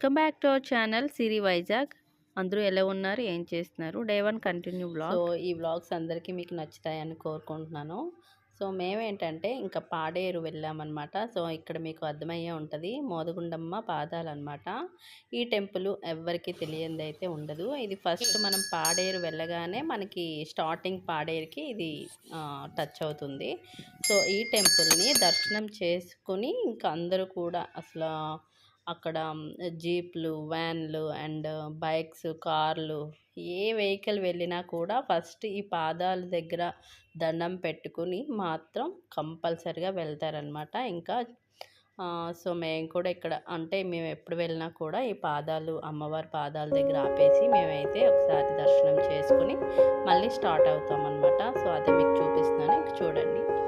Welcome back to our channel Siri Vizag. అందరూ ఎలా ఉన్నారు? ఏం చేస్తున్నారు? Day one continue so blog. ఈ వ్లాగ్స్ అందరికీ మీకు నచ్చుతాయని కోరుకుంటున్నాను. సో మేమేంటంటే ఇంకా పాడేరు వెళ్ళామన్నమాట. సో ఇక్కడ మీకు అర్థమయ్యే ఉంటుంది. మోదగుండమ్మ పాదాలు అనమాట ఈ టెంపుల్ ఎవ్వరికి తెలియంది అయితే ఉండదు. ఇది ఫస్ట్ మనం పాడేరు వెళ్ళగానే మనకి స్టార్టింగ్ పాడేరుకి ఇది టచ్ అవుతుంది. సో ఈ టెంపుల్ని దర్శనం చేసుకుని ఇంకా అందరూ కూడా అసలు అక్కడ జీప్లు వ్యాన్లు అండ్ బైక్స్ కార్లు ఏ వెహికల్ వెళ్ళినా కూడా ఫస్ట్ ఈ పాదాల దగ్గర దండం పెట్టుకుని మాత్రం కంపల్సరిగా వెళ్తారనమాట ఇంకా సో మేము కూడా ఇక్కడ అంటే మేము ఎప్పుడు వెళ్ళినా కూడా ఈ పాదాలు అమ్మవారి పాదాల దగ్గర ఆపేసి మేమైతే ఒకసారి దర్శనం చేసుకుని మళ్ళీ స్టార్ట్ అవుతాం అనమాట సో అదే మీకు చూపిస్తున్నాను. ఇంక చూడండి.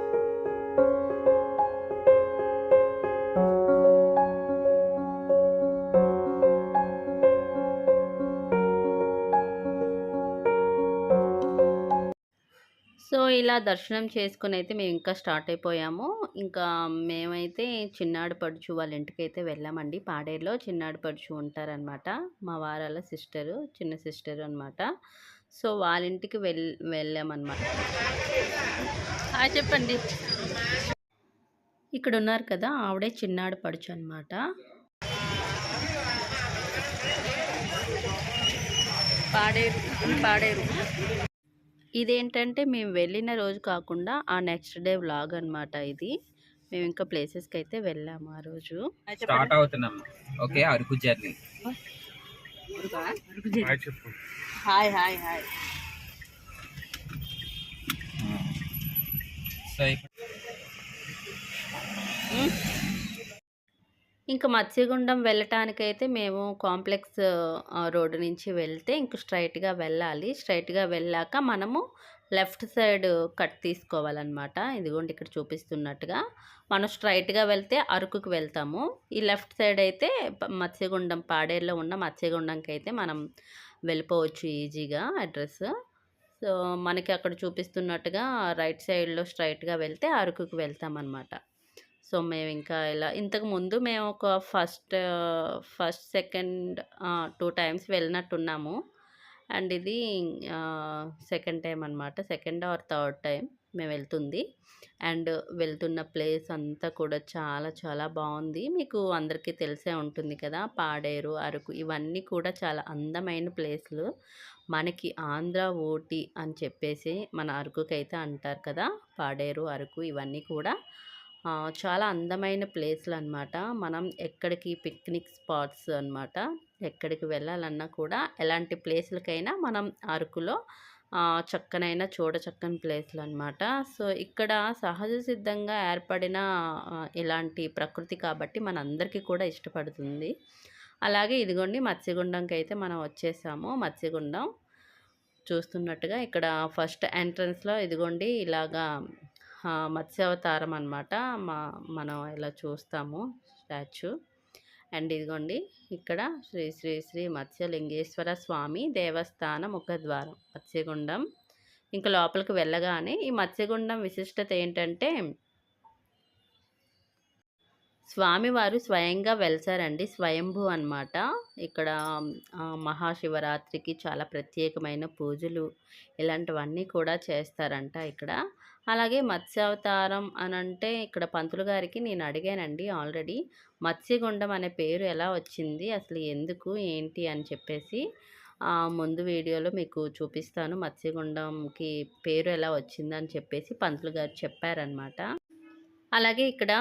ఇలా దర్శనం చేసుకుని అయితే మేము ఇంకా స్టార్ట్ అయిపోయాము. ఇంకా మేమైతే చిన్నాడు పడుచు వాళ్ళ ఇంటికి అయితే వెళ్ళామండి. పాడేరులో చిన్నాడు పడుచు ఉంటారనమాట మా వారాల సిస్టరు చిన్న సిస్టర్ అనమాట సో వాళ్ళ ఇంటికి వెళ్ వెళ్ళామన్నమాట. చెప్పండి. ఇక్కడ ఉన్నారు కదా ఆవిడే చిన్నాడు పడుచు అనమాట పాడేరు పాడేరు. ఇదేంటంటే మేము వెళ్ళిన రోజు కాకుండా ఆ నెక్స్ట్ డే వ్లాగ్ అనమాట ఇది. మేము ఇంకా ప్లేసెస్కి అయితే వెళ్ళాము ఆ రోజు. స్టార్ట్ అవుతున్నాం. Okay Araku journey. Hi hi hi so ఇంకా మత్స్యగుండం వెళ్ళటానికైతే మేము కాంప్లెక్స్ రోడ్డు నుంచి వెళ్తే ఇంక స్ట్రైట్గా వెళ్ళాలి. స్ట్రైట్గా వెళ్ళాక మనము లెఫ్ట్ సైడ్ కట్ తీసుకోవాలన్నమాట. ఇదిగోండి ఇక్కడ చూపిస్తున్నట్టుగా. మనం స్ట్రైట్గా వెళ్తే అరకుకు వెళ్తాము. ఈ లెఫ్ట్ సైడ్ అయితే మత్స్యగుండం పాడేరులో ఉన్న మత్స్యగుండంకి అయితే మనం వెళ్ళిపోవచ్చు ఈజీగా అడ్రస్. సో మనకి అక్కడ చూపిస్తున్నట్టుగా రైట్ సైడ్లో స్ట్రైట్గా వెళ్తే అరకుకు వెళ్తామన్నమాట. సో మేము ఇంకా ఇలా ఇంతకు ముందు మేము ఒక first first second two times వెళ్ళినట్టున్నాము. And ఇది సెకండ్ టైం అనమాట సెకండ్ ఆర్ థర్డ్ టైం మేము వెళ్తుంది. అండ్ వెళ్తున్న ప్లేస్ అంతా కూడా చాలా చాలా బాగుంది. మీకు అందరికీ తెలిసే ఉంటుంది కదా పాడేరు అరకు ఇవన్నీ కూడా చాలా అందమైన ప్లేస్లు. మనకి ఆంధ్ర ఓటి అని చెప్పేసి మన అరకుకైతే అంటారు కదా పాడేరు అరకు ఇవన్నీ కూడా. చాలా అందమైన ప్లేస్లు అనమాట మనం ఎక్కడికి పిక్నిక్ స్పాట్స్ అనమాట. ఎక్కడికి వెళ్ళాలన్నా కూడా ఎలాంటి ప్లేస్లకైనా మనం అరకులో చక్కనైన చూడ చక్కని ప్లేస్లు అనమాట సో ఇక్కడ సహజ సిద్ధంగా ఏర్పడిన ఇలాంటి ప్రకృతి కాబట్టి మనందరికీ కూడా ఇష్టపడుతుంది. అలాగే ఇదిగోండి మత్స్యగుండంకి అయితే మనం వచ్చేసాము. మత్స్యగుండం చూస్తున్నట్టుగా ఇక్కడ ఫస్ట్ ఎంట్రన్స్లో ఇదిగోండి ఇలాగా మత్స్యావతారం అనమాట మా మనం ఇలా చూస్తాము స్టాచ్యూ. అండ్ ఇదిగోండి ఇక్కడ శ్రీ శ్రీ శ్రీ మత్స్యలింగేశ్వర స్వామి దేవస్థాన ముఖద్వారం మత్స్యగుండం. ఇంకా లోపలికి వెళ్ళగానే ఈ మత్స్యగుండం విశిష్టత ఏంటంటే స్వామివారు స్వయంగా వెలిసారండి స్వయంభూ అనమాట ఇక్కడ మహాశివరాత్రికి చాలా ప్రత్యేకమైన పూజలు ఇలాంటివన్నీ కూడా చేస్తారంట ఇక్కడ. అలాగే మత్స్యావతారం అని అంటే ఇక్కడ పంతులు గారికి నేను అడిగానండి ఆల్రెడీ. మత్స్యగుండం అనే పేరు ఎలా వచ్చింది అసలు ఎందుకు ఏంటి అని చెప్పేసి ముందు వీడియోలో మీకు చూపిస్తాను మత్స్యగుండంకి పేరు ఎలా వచ్చిందని చెప్పేసి పంతులు గారు చెప్పారనమాట అలాగే ఇక్కడ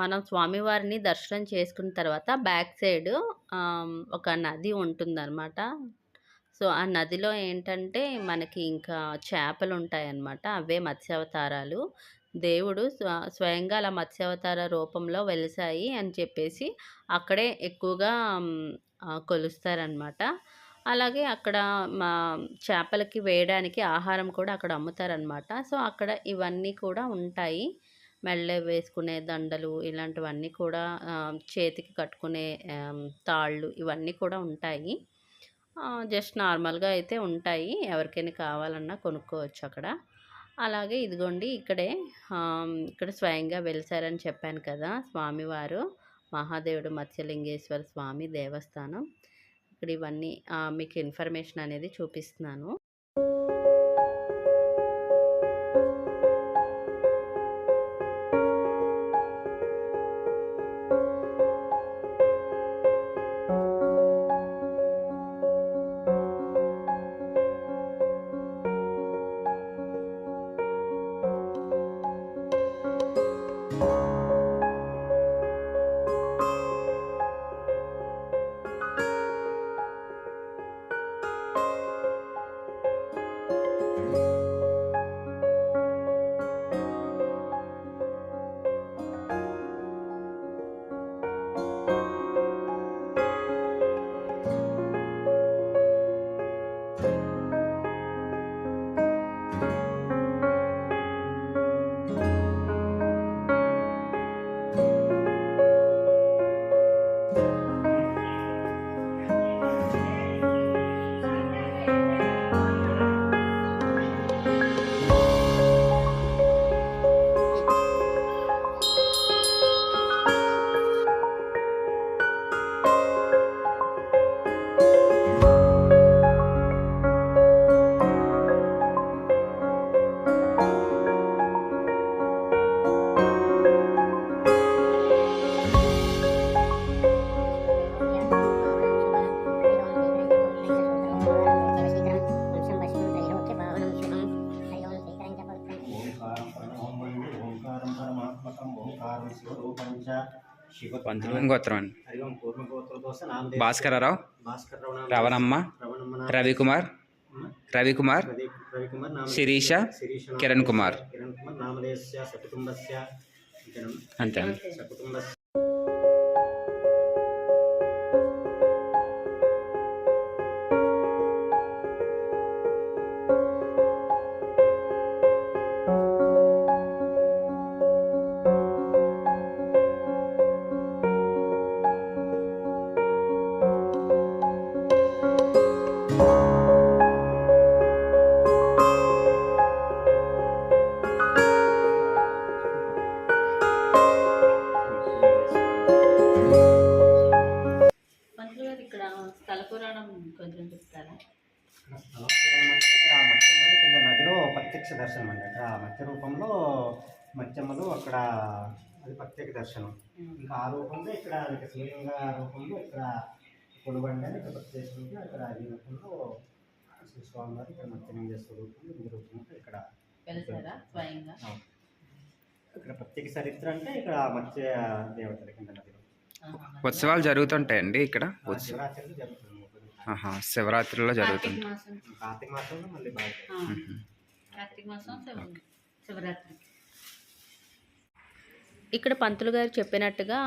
మనం స్వామివారిని దర్శనం చేసుకున్న తర్వాత బ్యాక్ సైడ్ ఒక నది ఉంటుందన్నమాట. సో ఆ నదిలో ఏంటంటే మనకి ఇంకా చేపలు ఉంటాయన్నమాట అవే మత్స్యావతారాలు. దేవుడు స్వయంగా అలా మత్స్యావతార రూపంలో వెలిసాయి అని చెప్పేసి అక్కడే ఎక్కువగా కొలుస్తారనమాట అలాగే అక్కడ మా చేపలకి వేయడానికి ఆహారం కూడా అక్కడ అమ్ముతారనమాట సో అక్కడ ఇవన్నీ కూడా ఉంటాయి. మెళ్ళ వేసుకునే దండలు ఇలాంటివన్నీ కూడా చేతికి కట్టుకునే తాళ్ళు ఇవన్నీ కూడా ఉంటాయి. జస్ట్ నార్మల్గా అయితే ఉంటాయి. ఎవరికైనా కావాలన్నా కొనుక్కోవచ్చు అక్కడ. అలాగే ఇదిగోండి ఇక్కడే ఇక్కడ స్వయంగా వెలిసారని చెప్పాను కదా స్వామివారు మహాదేవుడు మత్స్యలింగేశ్వర స్వామి దేవస్థానం. ఇక్కడ ఇవన్నీ మీకు ఇన్ఫర్మేషన్ అనేది చూపిస్తున్నాను. గోత్రం అండి. భాస్కరరావు రవణమ్మ రవికుమార్ రవికుమార్ శిరీష కిరణ్ కుమార్. అంతే మత్స్య రూపంలో మత్స్యమ్మలు అక్కడ అది ప్రత్యేక దర్శనం. ఇంకా ఆ రూపంలో ఇక్కడ ఇక శివలింగ రూపంలో ఇక్కడ అని ఇక్కడ ప్రత్యేకంగా ఇక్కడ ఈ రూపంలో శ్రీ స్వామివారు ఇక్కడ మత్స్యలింగ స్వరూపంలో ఈ రూపంలో ఇక్కడ. ఇక్కడ ప్రత్యేక చరిత్ర అంటే ఇక్కడ మత్స్య దేవతల కింద నదిలో. ఉత్సవాలు జరుగుతుంటాయండి ఇక్కడ? శివరాత్రిలో జరుగుతుంది. శివరాత్రిలో జరుగుతుంది. కార్తీక మాసం. కార్తీక మాసంలో మళ్ళీ బాగా. కార్తీక మాసం శివరాత్రి. ఇక్కడ పంతులు గారు చెప్పినట్టుగా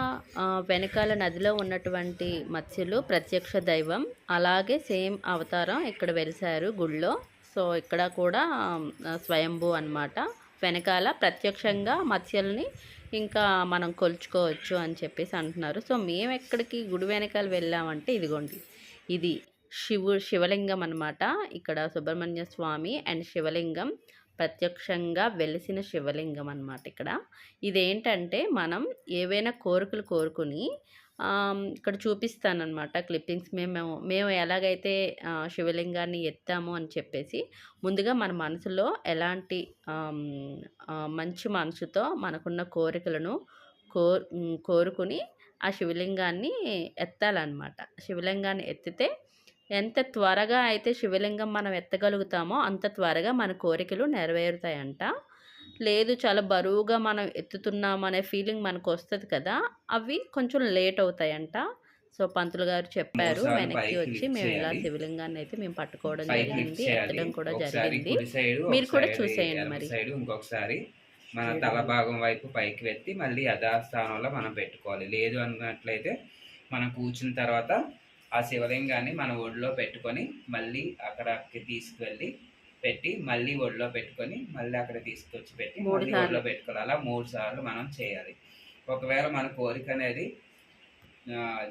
వెనకాల నదిలో ఉన్నటువంటి మత్స్యులు ప్రత్యక్ష దైవం. అలాగే సేమ్ అవతారం ఇక్కడ వెలిసారు గుళ్ళో. సో ఇక్కడ కూడా స్వయంభూ అన్నమాట. వెనకాల ప్రత్యక్షంగా మత్స్యల్ని ఇంకా మనం కొలుచుకోవచ్చు అని చెప్పేసి అంటున్నారు. సో మేము ఎక్కడికి గుడి వెనకాల వెళ్ళామంటే ఇదిగోండి. ఇది శివు శివలింగం అనమాట ఇక్కడ సుబ్రహ్మణ్య స్వామి అండ్ శివలింగం. ప్రత్యక్షంగా వెలిసిన శివలింగం అనమాట ఇక్కడ. ఇదేంటంటే మనం ఏవైనా కోరికలు కోరుకుని ఇక్కడ చూపిస్తానమాట క్లిప్పింగ్స్. మేము మేము ఎలాగైతే శివలింగాన్ని ఎత్తాము అని చెప్పేసి ముందుగా మన మనసులో ఎలాంటి మంచి మనసుతో మనకున్న కోరికలను కో కోరుకుని ఆ శివలింగాన్ని ఎత్తాలన్నమాట. శివలింగాన్ని ఎత్తితే ఎంత త్వరగా అయితే శివలింగం మనం ఎత్తగలుగుతామో అంత త్వరగా మన కోరికలు నెరవేరుతాయంట. లేదు చాలా బరువుగా మనం ఎత్తుతున్నాం అనే ఫీలింగ్ మనకు వస్తుంది కదా అవి కొంచెం లేట్ అవుతాయంట. సో పంతులు గారు చెప్పారు వెనక్కి వచ్చి మేము ఇలా. శివలింగాన్ని అయితే మేము పట్టుకోవడం జరిగింది ఎత్తడం కూడా జరిగింది. మీరు కూడా చూసేయండి మరి. ఇంకొకసారి మన తల భాగం వైపు పైకి వెత్తి మళ్ళీ యథాస్థానంలో మనం పెట్టుకోవాలి. లేదు అన్నట్లయితే మనం కూర్చున్న తర్వాత ఆ శివలింగాన్ని మన ఒడిలో పెట్టుకొని మళ్ళీ అక్కడికి తీసుకువెళ్ళి పెట్టి మళ్ళీ ఒడిలో పెట్టుకొని మళ్ళీ అక్కడ తీసుకొచ్చి పెట్టి మళ్ళీ. ఒడిలో పెట్టుకోవాలి. అలా మూడు సార్లు మనం చేయాలి. ఒకవేళ మన కోరిక అనేది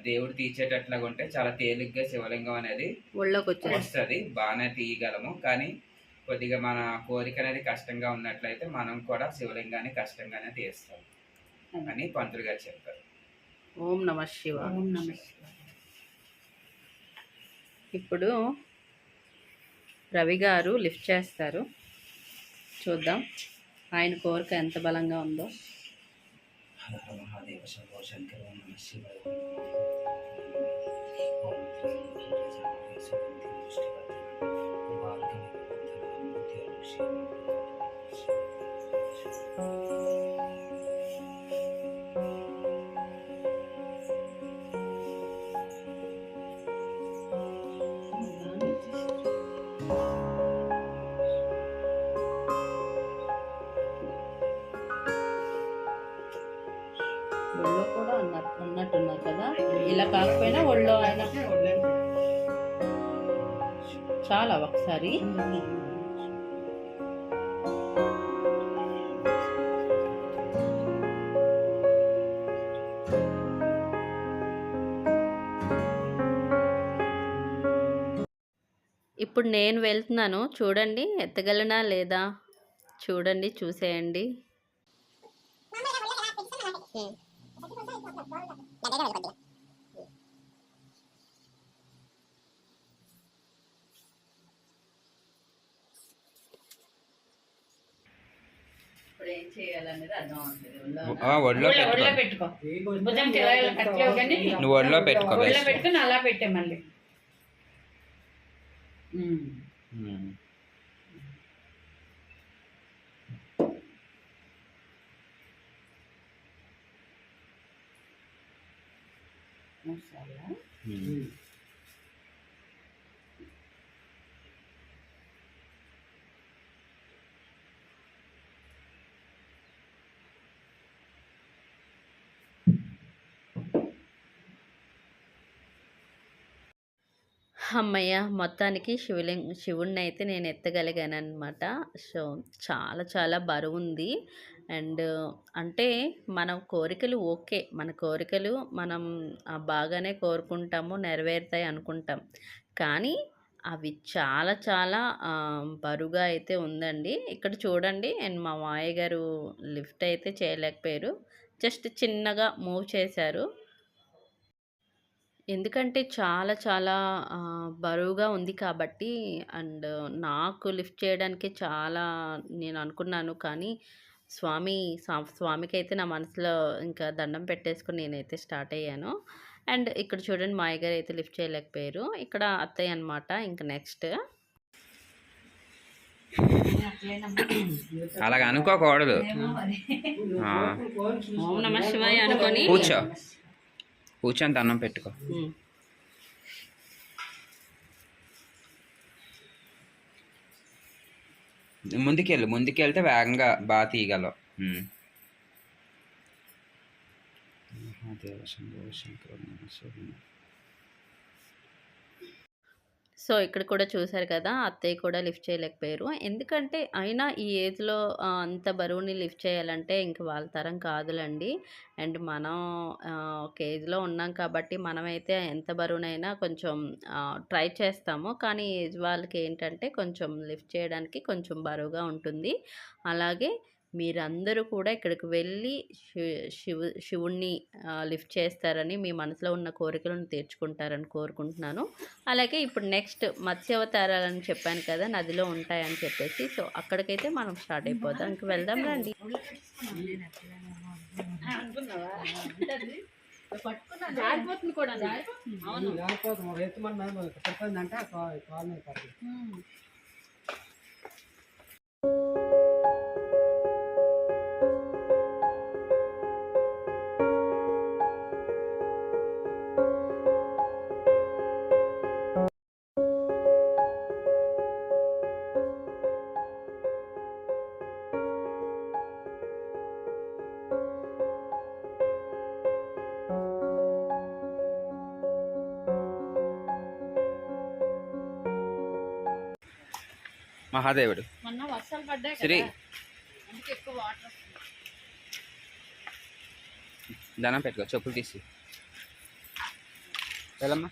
దేవుడు తీర్చేటట్లాగా ఉంటే చాలా తేలిగ్గా శివలింగం అనేది వస్తుంది. బాగానే తీయగలము. కానీ కొద్దిగా మన కోరిక అనేది కష్టంగా ఉన్నట్లయితే మనం కూడా శివలింగాన్ని కష్టంగానే తీస్తాం అని పంతులు గారు చెప్పారు. ఓం నమ శివ ఓం నమ ఇప్పుడు రవి గారు లిఫ్ట్ చేస్తారు చూద్దాం ఆయన కోరిక ఎంత బలంగా ఉందో Thank you. ఒకసారి. ఇప్పుడు నేను వెళ్తున్నాను. చూడండి ఎత్తగలనా లేదా? చూడండి చూసేయండి. ఇప్పుడు ఏం చేయాలనేది అర్థం అవుతుంది ఒడిలో ఒళ్ళో పెట్టుకో. భుజం కిరాయిలు కట్టలేవు కానీ నువ్వు ఒడిలో పెట్టుకో ఒళ్ళో. పెట్టుకుని అలా పెట్టే మళ్ళీ. ఉమ్. అమ్మయ్య! మొత్తానికి శివలింగ శివుణ్ణి అయితే నేను ఎత్తగలిగాను అనమాట సో చాలా చాలా బరువు ఉంది అండ్ అంటే మన కోరికలు ఓకే. మన కోరికలు మనం బాగానే కోరుకుంటాము నెరవేరుతాయి అనుకుంటాం. కానీ అవి చాలా చాలా బరుగా బరువుగా అయితే ఉందండి. ఇక్కడ చూడండి అండ్ మా మావయ్య గారు లిఫ్ట్ అయితే చేయలేకపోయారు. జస్ట్ చిన్నగా మూవ్ చేశారు. ఎందుకంటే చాలా చాలా బరువుగా ఉంది కాబట్టి అండ్ నాకు లిఫ్ట్ చేయడానికి చాలా నేను అనుకున్నాను. కానీ స్వామి స్వా- స్వామికి అయితే నా మనసులో ఇంకా దండం పెట్టేసుకుని నేనైతే స్టార్ట్ అయ్యాను. అండ్ ఇక్కడ చూడండి మా అయ్యగారు అయితే లిఫ్ట్ చేయలేకపోయారు. ఇక్కడ అత్తయ్య అనమాట ఇంకా నెక్స్ట్. అలాగ అనుకోకూడదు. ఆ, ఓం నమ శివాయ అనుకొని కూర్చో. కూర్చొని దండం పెట్టుకో. ముందుకెళ్ళు ముందుకెళ్తే వేగంగా బాగా తీయగలవు శంకర. సో ఇక్కడ కూడా చూశారు కదా! అత్తయ్య కూడా లిఫ్ట్ చేయలేకపోయారు. ఎందుకంటే అయినా ఈ ఏజ్లో అంత బరువుని లిఫ్ట్ చేయాలంటే ఇంక వాళ్ళ తరం కాదులండి. అండ్ మనం ఒక ఏజ్లో ఉన్నాం కాబట్టి మనమైతే ఎంత బరువునైనా కొంచెం ట్రై చేస్తాము. కానీ ఏజ్ వాళ్ళకి ఏంటంటే కొంచెం లిఫ్ట్ చేయడానికి కొంచెం బరువుగా ఉంటుంది. అలాగే మీరందరూ కూడా ఇక్కడికి వెళ్ళి శి శివు శివుణ్ణి లిఫ్ట్ చేస్తారని మీ మనసులో ఉన్న కోరికలను తీర్చుకుంటారని కోరుకుంటున్నాను. అలాగే ఇప్పుడు నెక్స్ట్ మత్స్యావతారాలని చెప్పాను కదా నదిలో ఉంటాయని చెప్పేసి. సో అక్కడికైతే మనం స్టార్ట్ అయిపోదాం. ఇంక వెళ్దాం రండి. జారిపోతుంది కూడా అవును. మహాదేవుడు. మొన్న వర్షాలు పడ్డాయి శ్రీ. అందుకే ఎక్కువ వాటర్ దండం పెట్టుకో చెప్పులు తీసి. వెళ్ళమ్మా.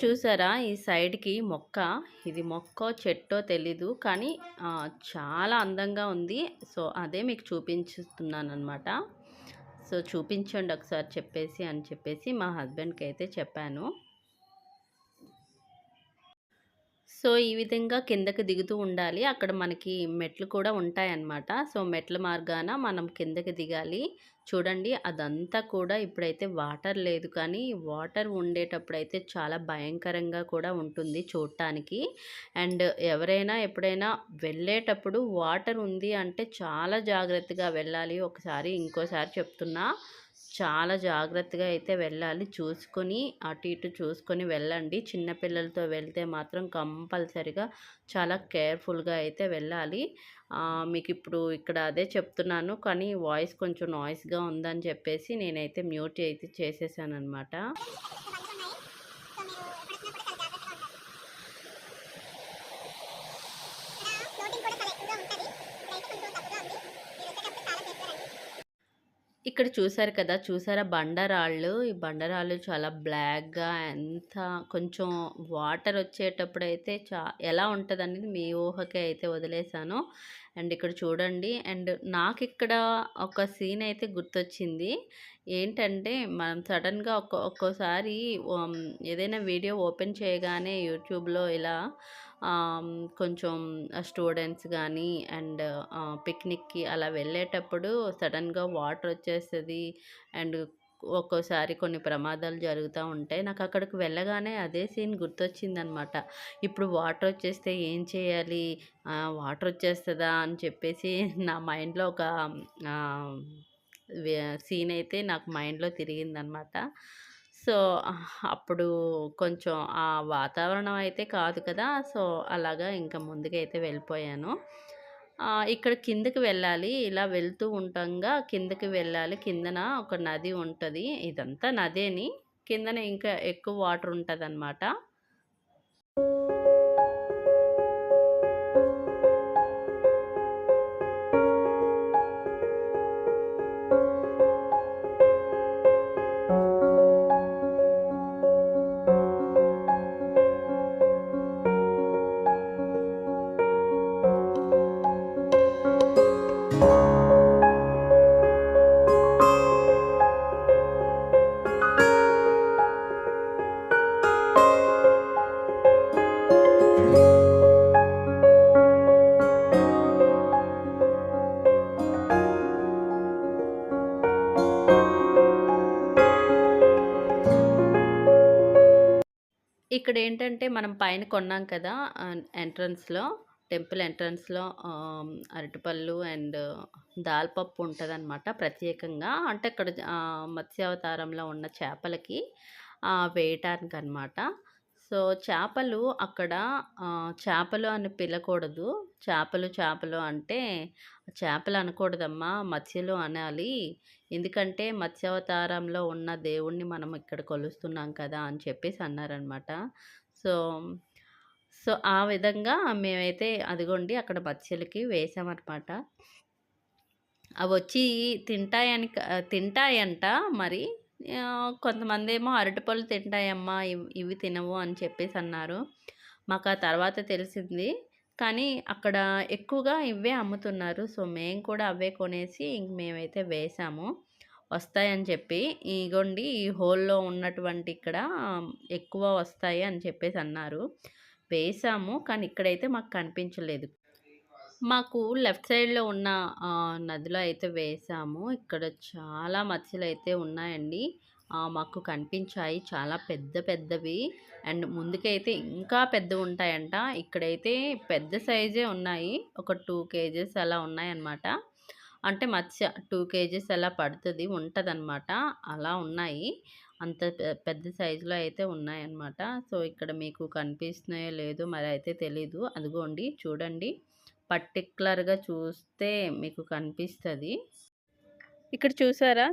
చూసారా ఈ సైడ్‌కి మొక్క. ఇది మొక్కో, చెట్టో తెలీదు. కానీ చాలా అందంగా ఉంది. సో, అదే మీకు చూపించుతున్నాను అనమాట సో, చూపించండి ఒకసారి చెప్పేసి అని చెప్పేసి మా హస్బెండ్కి అయితే చెప్పాను. సో, ఈ విధంగా కిందకి దిగుతూ ఉండాలి. అక్కడ మనకి మెట్లు కూడా ఉంటాయన్నమాట. సో, మెట్ల మార్గాన మనం కిందకి దిగాలి. చూడండి అదంతా కూడా ఇప్పుడైతే వాటర్ లేదు కానీ, వాటర్ ఉండేటప్పుడైతే చాలా భయంకరంగా కూడా ఉంటుంది చూడటానికి. అండ్ ఎవరైనా ఎప్పుడైనా వెళ్ళేటప్పుడు వాటర్ ఉంది అంటే చాలా జాగ్రత్తగా వెళ్ళాలి. ఒకసారి ఇంకోసారి చెప్తున్నా. చాలా జాగ్రత్తగా అయితే వెళ్ళాలి. చూసుకొని అటు ఇటు చూసుకొని వెళ్ళండి. చిన్నపిల్లలతో వెళ్తే మాత్రం కంపల్సరిగా చాలా కేర్‌ఫుల్‌గా అయితే వెళ్ళాలి. మీకు ఇప్పుడు ఇక్కడ అదే చెప్తున్నాను. కానీ వాయిస్ కొంచెం నాయిస్‌గా ఉందని చెప్పేసి నేనైతే మ్యూట్ అయితే చేసేసాననమాట. ఇక్కడ చూసారు కదా! చూసారా బండరాళ్ళు. ఈ బండరాళ్ళు చాలా బ్లాక్‌గా ఎంత కొంచెం వాటర్ వచ్చేటప్పుడు అయితే చా ఎలా ఉంటదనేది మీ ఊహకే అయితే వదిలేసాను. అండ్ ఇక్కడ చూడండి. అండ్ నాకు ఇక్కడ ఒక సీన్ అయితే గుర్తొచ్చింది. ఏంటంటే మనం సడన్గా ఒక్క ఒక్కోసారి ఏదైనా వీడియో ఓపెన్ చేయగానే యూట్యూబ్‌లో ఇలా కొంచెం స్టూడెంట్స్ కానీ అండ్ పిక్నిక్‌కి అలా వెళ్ళేటప్పుడు సడన్గా వాటర్ వచ్చేస్తుంది అండ్ ఒక్కోసారి కొన్ని ప్రమాదాలు జరుగుతూ ఉంటాయి. నాకక్కడికి వెళ్ళగానే అదే సీన్ గుర్తొచ్చిందనమాట. ఇప్పుడు వాటర్ వచ్చేస్తే ఏం చేయాలి? వాటర్ వచ్చేస్తుందా అని చెప్పేసి నా మైండ్‌లో ఒక సీన్ అయితే నాకు మైండ్‌లో తిరిగిందనమాట. సో, అప్పుడు కొంచెం ఆ వాతావరణం అయితే కాదు కదా! సో, అలాగా ఇంకా ముందుకైతే వెళ్ళిపోయాను. ఇక్కడ కిందకి వెళ్ళాలి. ఇలా వెళ్తూ ఉండగా కిందకి వెళ్ళాలి. కిందన ఒక నది ఉంటుంది ఇదంతా నదేని. కిందన ఇంకా ఎక్కువ వాటర్ ఇక్కడ ఏంటంటే మనం పైన కొన్నాం కదా! ఎంట్రన్స్‌లో టెంపుల్ ఎంట్రన్స్‌లో అరటిపళ్ళు అండ్ దాల్ పప్పు అనమాట ప్రత్యేకంగా. అంటే అక్కడ మత్స్యావతారంలో ఉన్న చేపలకి వేయటానికి వేయటానికనమాట. సో, చేపలు అక్కడ చేపలు అని పిలకూడదు. చేపలు, చేపలు అంటే చేపలు అనకూడదమ్మా మత్స్యలు అనాలి. ఎందుకంటే మత్స్యావతారంలో ఉన్న దేవుణ్ణి మనం ఇక్కడ కొలుస్తున్నాం కదా! అని చెప్పేసి అన్నారనమాట. సో, సో, ఆ విధంగా మేమైతే అదిగోండి అక్కడ మత్స్యలకి వేసామనమాట. వచ్చి తింటాయని తింటాయంట మరి. ఆహ్, కొంతమందేమో అరటిపళ్ళు తింటాయమ్మా ఇవి తినవు అని చెప్పేసి అన్నారు. మాకు ఆ తర్వాత తెలిసింది. కానీ అక్కడ ఎక్కువగా ఇవే అమ్ముతున్నారు. సో, మేము కూడా అవే కొనేసి ఇంక మేమైతే వేసాము. వస్తాయని చెప్పి. ఇగోండి ఈ హోల్‌లో ఉన్నటువంటి ఇక్కడ ఎక్కువ వస్తాయి అని చెప్పేసి అన్నారు. వేసాము. కానీ ఇక్కడైతే మాకు కనిపించలేదు. మాకు లెఫ్ట్ సైడ్‌లో ఉన్న నదిలో అయితే వేసాము. ఇక్కడ చాలా మత్స్యలైతే ఉన్నాయండి. మాకు కనిపించాయి. చాలా పెద్ద పెద్దవి. అండ్ ముందుకైతే ఇంకా పెద్దవుంటాయంట. ఇక్కడైతే పెద్ద సైజే ఉన్నాయి. ఒక టూ కేజెస్ అలా ఉన్నాయన్నమాట. అంటే మత్స్య టూ కేజెస్ అలా పడతది. ఉంటదనమాట. అలా ఉన్నాయి. అంత పెద్ద సైజులో అయితే ఉన్నాయన్నమాట. సో, ఇక్కడ మీకు కనిపిస్తున్నాయో లేదో మరి అయితే తెలీదు. అదిగోండి చూడండి. పర్టిక్యులర్‌గా చూస్తే మీకు కనిపిస్తుంది ఇక్కడ చూసారా?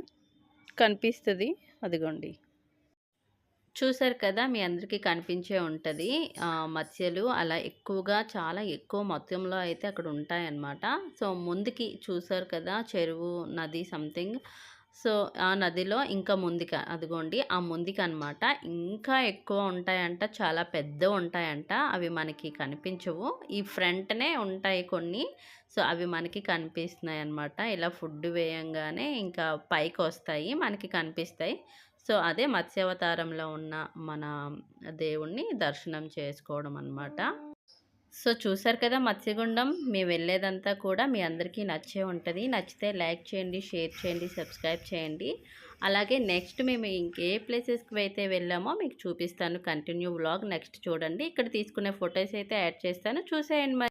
కనిపిస్తుంది అదిగోండి. చూసారు కదా! మీ అందరికీ కనిపించే ఉంటుంది మత్స్యలు అలా ఎక్కువగా చాలా ఎక్కువ మొత్తంలో అయితే అక్కడ ఉంటాయన్నమాట. సో, ముందుకి చూసారు కదా! చెరువు, నది సంథింగ్. సో ఆ నదిలో ఇంకా ముందుక అదిగోండి ఆ ముందుకు అనమాట ఇంకా ఎక్కువ ఉంటాయంట చాలా పెద్ద ఉంటాయంట. అవి మనకి కనిపించవు. ఈ ఫ్రంట్నే ఉంటాయి కొన్ని. సో అవి మనకి కనిపిస్తున్నాయి అన్నమాట ఇలా ఫుడ్ వేయంగానే ఇంకా పైకి వస్తాయి మనకి కనిపిస్తాయి. సో అదే మత్స్యావతారంలో ఉన్న మన దేవుణ్ణి దర్శనం చేసుకోవడం అన్నమాట సో చూసారు కదా మత్స్యగుండం మేము వెళ్ళేదంతా కూడా మీ అందరికీ నచ్చే ఉంటుంది. నచ్చితే లైక్ చేయండి షేర్ చేయండి సబ్స్క్రైబ్ చేయండి. అలాగే నెక్స్ట్ మేము ఇంకే ప్లేసెస్కి అయితే వెళ్ళామో మీకు చూపిస్తాను. కంటిన్యూ వ్లాగ్ నెక్స్ట్ చూడండి. ఇక్కడ తీసుకునే ఫొటోస్ అయితే యాడ్ చేస్తాను. చూసేయండి మరి.